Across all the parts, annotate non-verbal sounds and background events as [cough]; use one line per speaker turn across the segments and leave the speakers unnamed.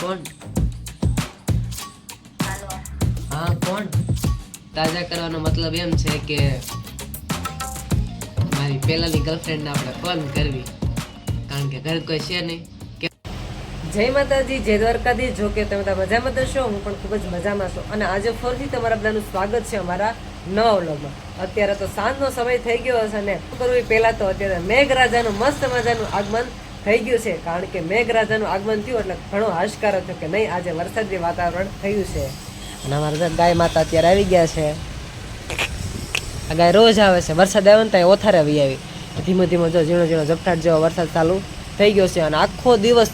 કોણ? હા, કોણ? તાજા કરવાનો મતલબ એમ છે કે મારી પહેલાની ગર્લફ્રેન્ડને આપણે ફોન કરવી. કારણ કે ઘર કોઈ છે નહીં. જય માતાજી, જય દ્વારકાધી જો કે તમે બધા તો છો, હું પણ ખૂબ જ મજામાં છું. અને આજે ફરીથી તમારા બધાનું સ્વાગત છે અમારા નવા વ્લોગમાં. અત્યારે તો સાંજનો સમય થઈ ગયો હશે ને. શું કરવું પહેલા તો અત્યારે મેઘરાજાનું મસ્ત મજાનું આગમન થઈ ગયું છે. કારણ કે મેઘરાજાનું આગમન થયું એટલે ઘણો હાશકાર થયો કે નહીં, આજે વરસાદી વાતાવરણ થયું છે. અને અમારા ગાય માતા અત્યારે આવી ગયા છે. આ ગાય રોજ આવે છે. વરસાદ આવ્યો ને ત્યાં ઓથારે આવી આવી. ધીમે ધીમે જો ઝીણો ઝીણો ઝપટાટ જેવો વરસાદ ચાલુ થઈ ગયો છે. અને આખો દિવસ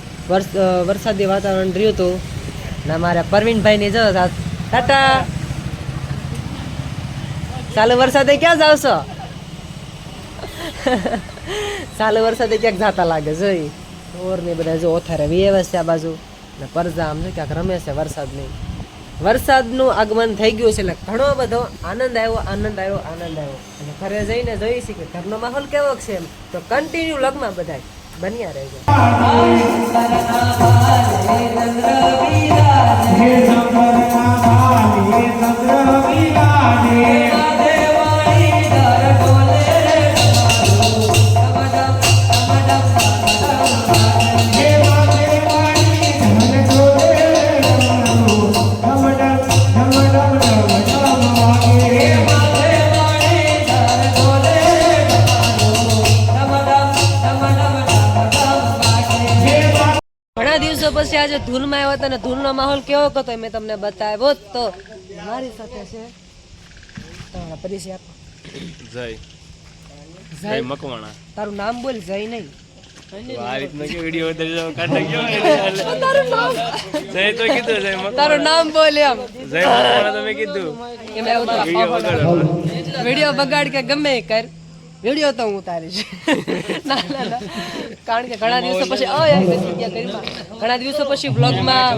વરસાદી વાતાવરણ રહ્યું હતું. અને અમારા પરવીનભાઈની જો ટાટા! ચાલુ, વરસાદે ક્યાં જાવ છો [laughs] ચાલુ વરસાદે ક્યાંક જાતા લાગે જોઈ ઓર ને બધા જો ઓથારે વિયેવે છે આ બાજુ. ને પરજા આમ છે, ક્યાંક રમે છે વરસાદની. વરસાદનું આગમન થઈ ગયું છે એટલે ઘણો બધો આનંદ આવ્યો આનંદ આવ્યો આનંદ આવ્યો. અને ઘરે જઈને જોઈ છે કે ઘરનો માહોલ કેવો છે એમ. તો કન્ટિન્યુ લગમાં બધા બન્યા રહેજો. દિવસો આજે ધૂનમાં આવ્યા હતા અને ધૂનનો માહોલ કેવો હતો મેં તમને બતાવ્યો તો. મારી સાથે છે. તમારા પરિચય આપો.
જય.
જય.
મકવાણા.
તારું નામ બોલ જય નહીં. [laughs] તારું નામ. બોલ એમ.
વીડિયો
બગાડ. કે ગમે કર. વીડિયો તો હું ઉતારીશ [laughs] ના ના ના. કારણ કે ઘણા દિવસો પછી. ઘણા દિવસો પછી બ્લોગમાં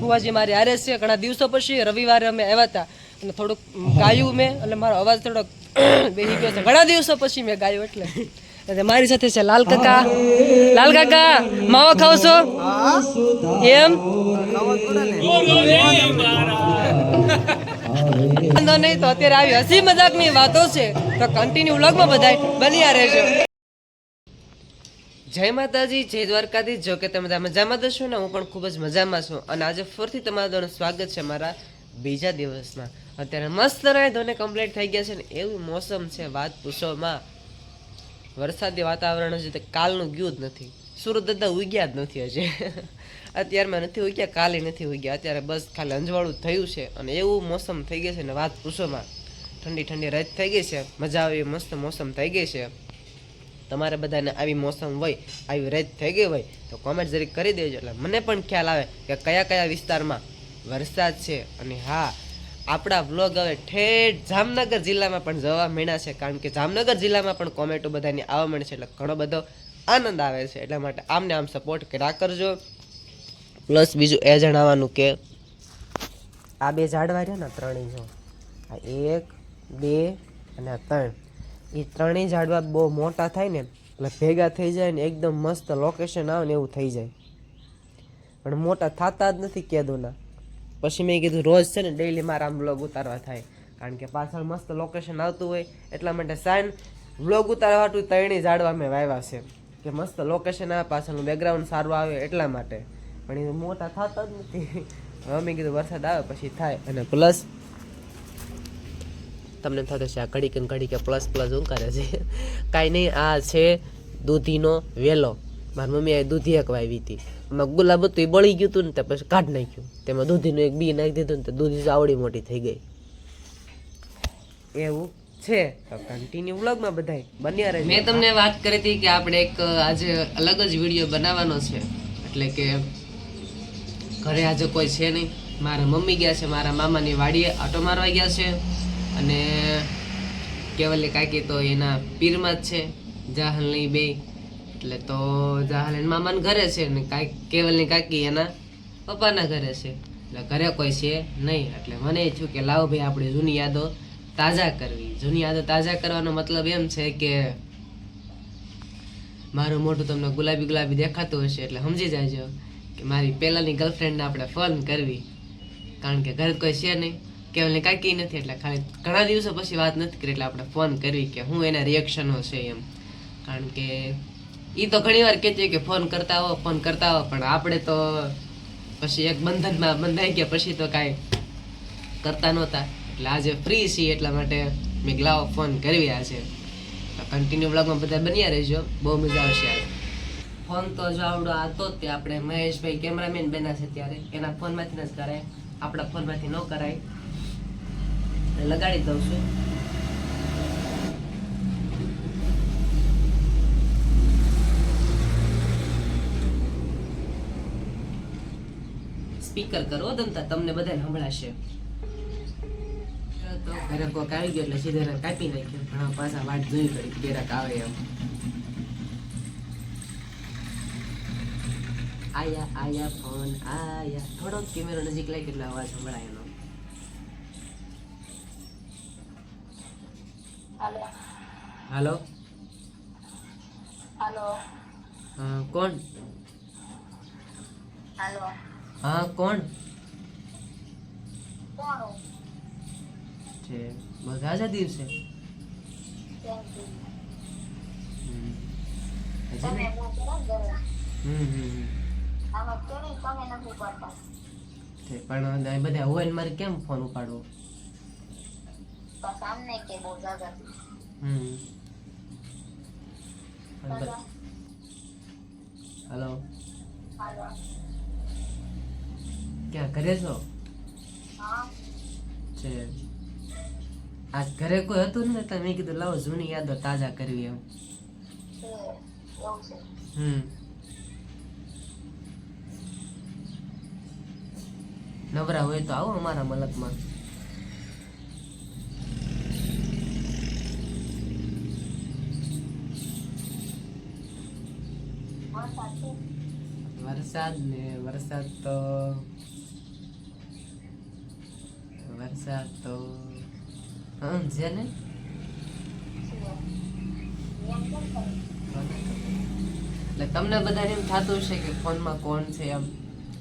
ભુવાજી મારી હારે છે. ઘણા દિવસો પછી રવિવારે અમે આવ્યા હતા. અને થોડુંક ગાયું મેં એટલે મારો અવાજ થોડોક [clears throat] બેસી ગયો છે. ઘણા દિવસો પછી મેં ગાયું એટલે. એટલે મારી સાથે છે લાલ કાકા. લાલ કાકા માવો ખાવ છો એમ? વાંધો નહીં તો અત્યારે આવી હસી મજાકની વાતો છે. તો કન્ટિન્યુ વ્લોગમાં બધાય બન્યા રહેજો. જય માતાજી, જય દ્વારકાધીશ. જો કે તમે મજામાં દશો ને, હું પણ ખૂબ જ મજામાં છું. અને આજે ફરીથી તમારા દ્વારા સ્વાગત છે મારા બીજા દિવસમાં. અત્યારે મસ્ત રહે ધોને કમ્પ્લીટ થઈ ગયા છે ને, એવું મોસમ છે વાત પૂછોમાં વરસાદી વાતાવરણ હજી તો કાલનું ગયું જ નથી. સુરત દાદા ઉગ્યા જ નથી હજી. અત્યારમાં નથી ઉગ્યા કાલે નથી ઉગ્યા અત્યારે બસ ખાલી અંજવાળું થયું છે અને એવું મોસમ થઈ ગયું છે ને, વાત પૂછોમાં ઠંડી ઠંડી રાત થઈ ગઈ છે. મજા આવી મસ્ત મોસમ થઈ ગઈ છે. તમારે બધાને આવી મોસમ હોય, આવી રાત થઈ ગઈ હોય, તો કોમેન્ટ જરીક કરી દેજો. એટલે મને પણ ખ્યાલ આવે કે કયા કયા વિસ્તારમાં વરસાદ છે. અને હા, આપણા વ્લોગ હવે ઠેઠ જામનગર જિલ્લામાં પણ જવા માંડ્યા છે. કારણ કે જામનગર જિલ્લામાં પણ કોમેન્ટો બધાની આવવા માંડે છે. એટલે ઘણો બધો આનંદ આવે છે. એટલા માટે આમને આમ સપોર્ટ કર્યા કરજો. પ્લસ બીજું એ જણાવવાનું કે આ બે ઝાડવા રહ્યા ને ત્રણેય જો. આ એક બે અને ત્રણ. એ ત્રણેય ઝાડવા બહુ મોટા થાય ને, એટલે ભેગા થઈ જાય ને એકદમ મસ્ત લોકેશન આવે ને એવું થઈ જાય. પણ મોટા થતા જ નથી કેદોના. પછી મેં કીધું રોજ છે ને ડેઈલી મારા આમ બ્લોગ ઉતારવા થાય. કારણ કે પાછળ મસ્ત લોકેશન આવતું હોય, એટલા માટે સાઈન બ્લોગ ઉતારવા હાટું ત્રણેય ઝાડવા મેં વાવ્યા છે. કે મસ્ત લોકેશન આવે, પાછળનું બેકગ્રાઉન્ડ સારું આવે એટલા માટે. પણ એ મોટા થતા જ નથી. હવે મેં કીધું વરસાદ આવે પછી થાય. અને પ્લસ તમને થતું છે આ ઘડીક ઘડીકે પ્લસ પ્લસ શું કરે છે. કાંઈ નહીં, આ છે દૂધીનો વેલો. મારી મમ્મીએ દૂધી એક વાવી હતી. એમાં ગુલાબ હતું, એ બળી ગયું હતું ને તે પછી કાઢ નાખ્યું. તેમાં દૂધીનું એક બી નાખી દીધું ને તો દૂધી આવડી મોટી થઈ ગઈ. એવું છે. તો કન્ટિન્યુ વ્લોગમાં બધાય. બન્યા રહે મેં તમને વાત કરી હતી કે આપણે એક, આજે અલગ જ વીડિયો બનાવવાનો છે. એટલે કે ઘરે આજે કોઈ છે નહીં. મારા મમ્મી ગયા છે, મારા મામાની વાડીએ આટો મારવા ગયા છે. અને કેવલી કાકી તો એના પીરમાં જ છે, જાહલની બે એટલે તો જાહલ એના મામાના ઘરે છે ને કાંઈ કેવલની કાકી એના પપ્પાના ઘરે છે. એટલે ઘરે કોઈ છે નહીં. એટલે મને એ થયું કે લાવો ભાઈ આપણે જૂની યાદો તાજા કરવી. જૂની યાદો તાજા કરવાનો મતલબ એમ છે કે મારું મોઢું તમને ગુલાબી ગુલાબી દેખાતું હશે, એટલે સમજી જાયજો કે મારી પહેલાંની ગર્લફ્રેન્ડને આપણે ફોન કરવી. કારણ કે ઘરે કોઈ છે નહીં. કેવલને કાંઈ નથી એટલે ખાલી ઘણા દિવસો પછી વાત નથી કરી એટલે આપણે ફોન કરવી કે હું એના રિએક્શનો છે એમ. કારણ કે એ તો ઘણી વાર કહેતી કે ફોન કરતા હો ફોન કરતા હો, પણ આપણે તો પછી એક બંધનમાં બંધાઈ ગયા પછી તો કાંઈ કરતા નહોતા. એટલે આજે ફ્રી છીએ એટલા માટે મેં ગલાવો ફોન કરવી આજે કન્ટિન્યુ બ્લોગમાં બધા બન્યા રહેજો. બહુ મજા આવશે આજે ફોન તો જો આવડો આ તો. આપણે મહેશભાઈ કેમેરામેન બન્યા છે ત્યારે. એના ફોનમાંથી જ કરાય. આપણા ફોનમાંથી ન કરાય. લગાડી દઉં છું. સ્પીકર કરો દમતા તમને બધાને સંભળાશે. તો ઘરે કોક આવી ગયો એટલે સીધે કાપી નાખ્યો. ઘણા પાછા વાટ જોઈ પડી ક્યારેક આવે એમ. આયા આયા, ફોન, આયા. થોડોક કેમેરો નજીક લાગે એટલે અવાજ સંભળાય એનો
હાલો.
હાલો. કોણ?
હાલો.
હા કોણ? છે. બધા આજે દિવસે પણ બધા હોય ને મારે કેમ ફોન ઉપાડવો?
તો સામને કે બહુ જગત
હમ. પણ બ- હાલો.
હાલો.
ક્યાં ઘરે છો?
હા.
છે. આજ ઘરે કોઈ હતું ને એટલે મેં કીધું લાવો જૂની યાદો તાજા કરવી એમ. હમ. નવરા હોય તો આવો અમારા મલકમાં.
વરસાદ
ને વરસાદ તો વરસાદ તો હા છે ને? એટલે તમને બધાને એમ થતું હશે કે ફોનમાં કોણ છે એમ?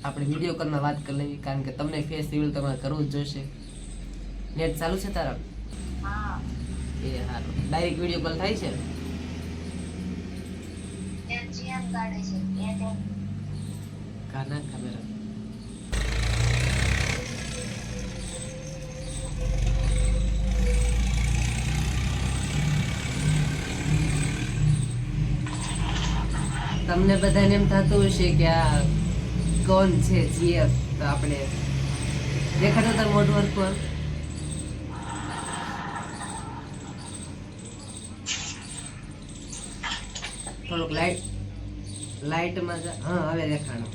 આપણે વીડિયો કોલમાં વાત કરી લઈએ કારણ કે તમને ફેસ રિવીલ તમારે કરવું જ જોઈશે નેટ ચાલુ છે તારા? એ સારું ડાયરેક્ટ વીડિયો કોલ થાય છે
એ જીએમ કાઢે છે.
કાના ખબર. તમને બધાને એમ થતું હશે કે આ કોણ છે જીએફ? તો આપણે દેખાડો તાર મોટું પર. થોડુંક લાઈટ લાઈટમાં માં હા હવે દેખાણો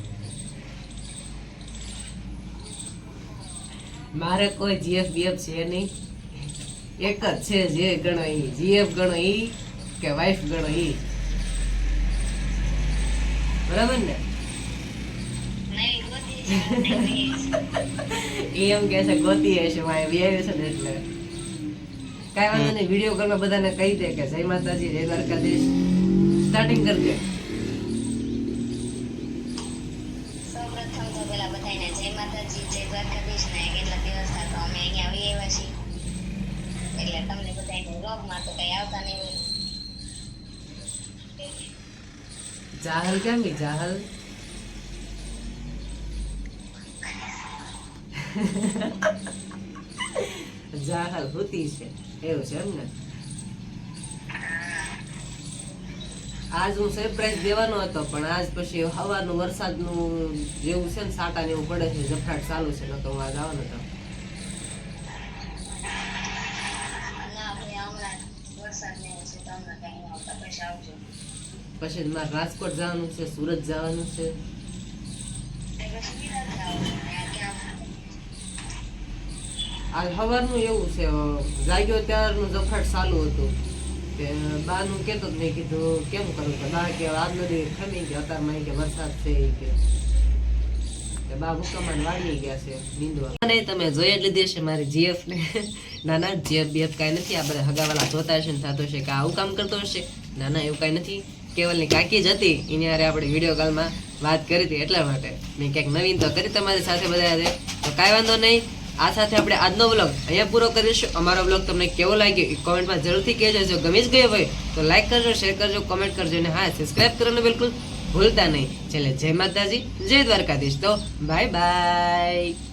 મારે કોઈ જીએફ બીએફ છે નહીં. એક જ છે જે ગણો ઈ. જીએફ ગણો ઈ કે વાઈફ ગણો ઈ? બરાબર ને? [laughs] એમ કે છે ગોતી હશે મારે વ્યાય છે ને એટલે. કાંઈ વાંધો નહીં વીડિયો કોલમાં બધાને કહી દે કે જય માતાજી જય દ્વારકાધીશ. સ્ટાર્ટિંગ કરી દે
સૌપ્રથમ તો પેલા બધાને જય માતાજી જય દ્વારકાધીશ ને કેટલા દિવસ થયા તો અમે અહીંયા આવી આવ્યા છીએ. એટલે તમને બધાને રોગમાં તો કઈ આવતા નહીં હોય.
જાહલ કેમ ગઈ જાહલ? જાહલ હોતી છે. એવું છે એમ ને? આજ હું સરપ્રાઈઝ દેવાનો હતો પણ આજ પછી હવાનું વરસાદનું જેવું છે ને સાટા ને એવું પડે છે જફરાટ ચાલુ છે નતો હું આજ આવવાનો હતો.
પછી
મારે રાજકોટ જવાનું છે સુરત જવાનું છે. આજ સવારનું એવું છે જાગ્યો ત્યારનું જફરાટ ચાલુ હતું. બાનું કહેતો જ મેં કીધું, કેમ કરું કે બા કે, આજ નદી ખમી ગયો અત્યારમાં કે વરસાદ છે કે. બા હુકમાન વાળી ગયા છે નહીં તમે જોઈ જ લીધી હશે મારી જીએફ [laughs] બીએફ કાંઈ નથી, આ બધા હગાવાલા જોતા હશે ને થતો હશે, કે આવું કામ કરતો હશે? ના એવું કાંઈ નથી. કેવલની કાકી જ હતી, એની હારે આપણે વીડિયો કોલમાં વાત કરી હતી એટલા માટે. મેં ક્યાંક નવીન તો કરી તમારી સાથે બધા. તો કાંઈ વાંધો નહીં. આ સાથે આપણે આજનો વ્લોગ અહીંયા પૂરો કરીશું. અમારો વ્લોગ તમને કેવો લાગ્યો એ કોમેન્ટમાં જરૂરથી કહેજો. જો ગમી જ ગયો હોય તો લાઈક કરજો શેર કરજો કોમેન્ટ કરજો અને હા સબસ્ક્રાઈબ કરવાનું બિલકુલ ભૂલતા નહીં. છેલ્લે જય માતાજી, જય દ્વારકાધીશ. તો બાય બાય